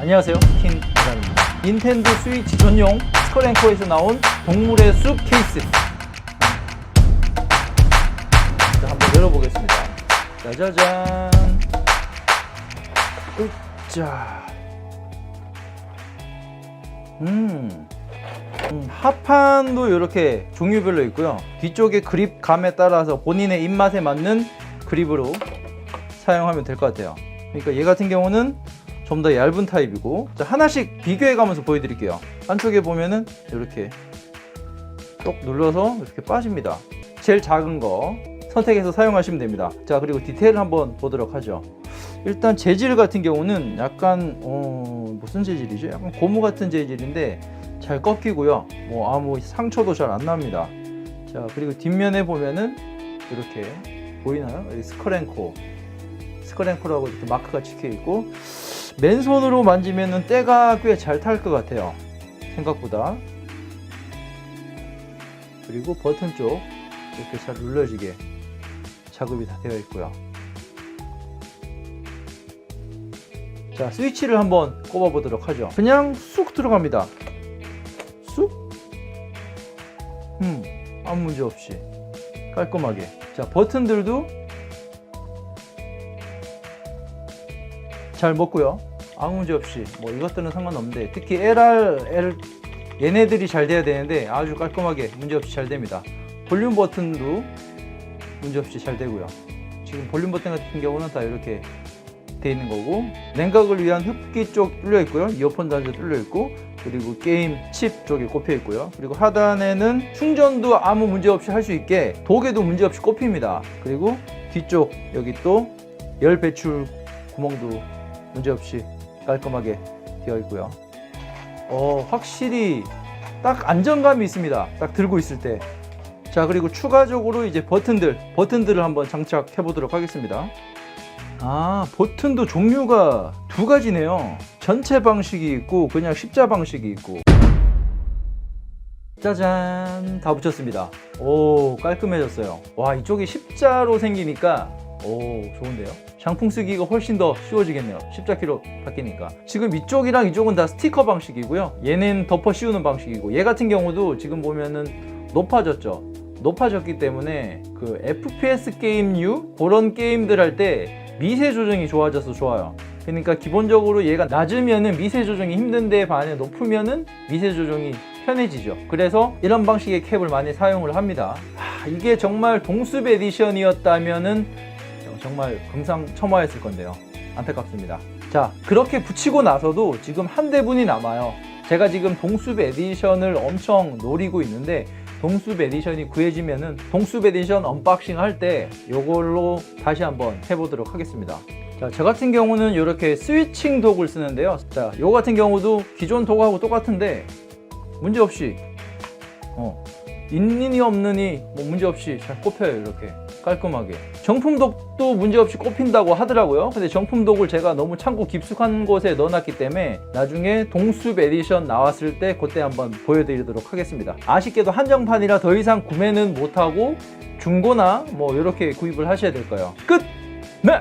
안녕하세요. 킹이라입니다. 닌텐도 스위치 전용 스컬앤코에서 나온 동물의 숲 케이스. 자 한번 열어보겠습니다. 짜자잔. 으짜. 음, 음, 하판도 이렇게 종류별로 있고요. 뒤쪽에 그립감에 따라서 본인의 입맛에 맞는 그립으로 사용하면 될 것 같아요. 그러니까 얘 같은 경우는 좀 더 얇은 타입이고 자, 하나씩 비교해 가면서 보여드릴게요. 한쪽에 보면은 이렇게 똑 눌러서 이렇게 빠집니다. 제일 작은 거 선택해서 사용하시면 됩니다. 자 그리고 디테일을 한번 보도록 하죠. 일단 재질 같은 경우는 약간 어, 무슨 재질이죠? 약간 고무 같은 재질인데 잘 꺾이고요. 뭐 아무 상처도 잘 안 납니다. 자 그리고 뒷면에 보면은 이렇게 보이나요? 여기 스컬앤코. 스컬앤코라고 이렇게 마크가 찍혀 있고 맨손으로 만지면은 때가 꽤 잘 탈 것 같아요. 생각보다. 그리고 버튼 쪽 이렇게 잘 눌러지게 작업이 다 되어 있고요. 자, 스위치를 한번 꼽아 보도록 하죠. 그냥 쑥 들어갑니다. 쑥? 음, 아무 문제 없이 깔끔하게. 자, 버튼들도 잘 먹고요. 아무 문제 없이 뭐 이것들은 상관없는데 특히 LR, L 얘네들이 잘 돼야 되는데 아주 깔끔하게 문제 없이 잘 됩니다. 볼륨 버튼도 문제 없이 잘 되고요. 지금 볼륨 버튼 같은 경우는 다 이렇게 돼 있는 거고 냉각을 위한 흡기 쪽 뚫려 있고요. 이어폰 단자 뚫려 있고 그리고 게임 칩 쪽에 꼽혀 있고요. 그리고 하단에는 충전도 아무 문제 없이 할 수 있게 도개도 문제 없이 꼽힙니다. 그리고 뒤쪽 여기 또 열 배출 구멍도 문제 없이 깔끔하게 되어 있고요. 어, 확실히 딱 안정감이 있습니다. 딱 들고 있을 때. 자, 그리고 추가적으로 이제 버튼들, 버튼들을 한번 장착해 보도록 하겠습니다. 아, 버튼도 종류가 두 가지네요. 전체 방식이 있고, 그냥 십자 방식이 있고. 짜잔, 다 붙였습니다. 오, 깔끔해졌어요. 와, 이쪽이 십자로 생기니까, 오, 좋은데요? 장풍 쓰기가 훨씬 더 쉬워지겠네요. 십자키로 바뀌니까. 지금 이쪽이랑 이쪽은 다 스티커 방식이고요. 얘는 덮어 씌우는 방식이고, 얘 같은 경우도 지금 보면은 높아졌죠. 높아졌기 때문에 그 FPS 게임류 그런 게임들 할 때 미세 조정이 좋아져서 좋아요. 그러니까 기본적으로 얘가 낮으면은 미세 조정이 힘든데 반해 높으면은 미세 조정이 편해지죠. 그래서 이런 방식의 캡을 많이 사용을 합니다. 하, 이게 정말 동숲 에디션이었다면은 정말 금상첨화했을 건데요. 안타깝습니다. 자, 그렇게 붙이고 나서도 지금 한 대분이 남아요. 제가 지금 동숲 에디션을 엄청 노리고 있는데 동숲 에디션이 구해지면은 동숲 에디션 언박싱 할 때 이걸로 다시 한번 해보도록 하겠습니다. 자, 저 같은 경우는 이렇게 스위칭 독을 쓰는데요. 자, 요 같은 경우도 기존 독하고 똑같은데 문제 없이 어, 있느니 없느니 뭐 문제 없이 잘 꼽혀요 이렇게 깔끔하게. 정품독도 문제없이 꼽힌다고 하더라고요. 근데 정품독을 제가 너무 창고 깊숙한 곳에 넣어놨기 때문에 나중에 동숲 에디션 나왔을 때 그때 한번 보여드리도록 하겠습니다. 아쉽게도 한정판이라 더 이상 구매는 못하고 중고나 뭐 이렇게 구입을 하셔야 될 거예요. 끝! 네!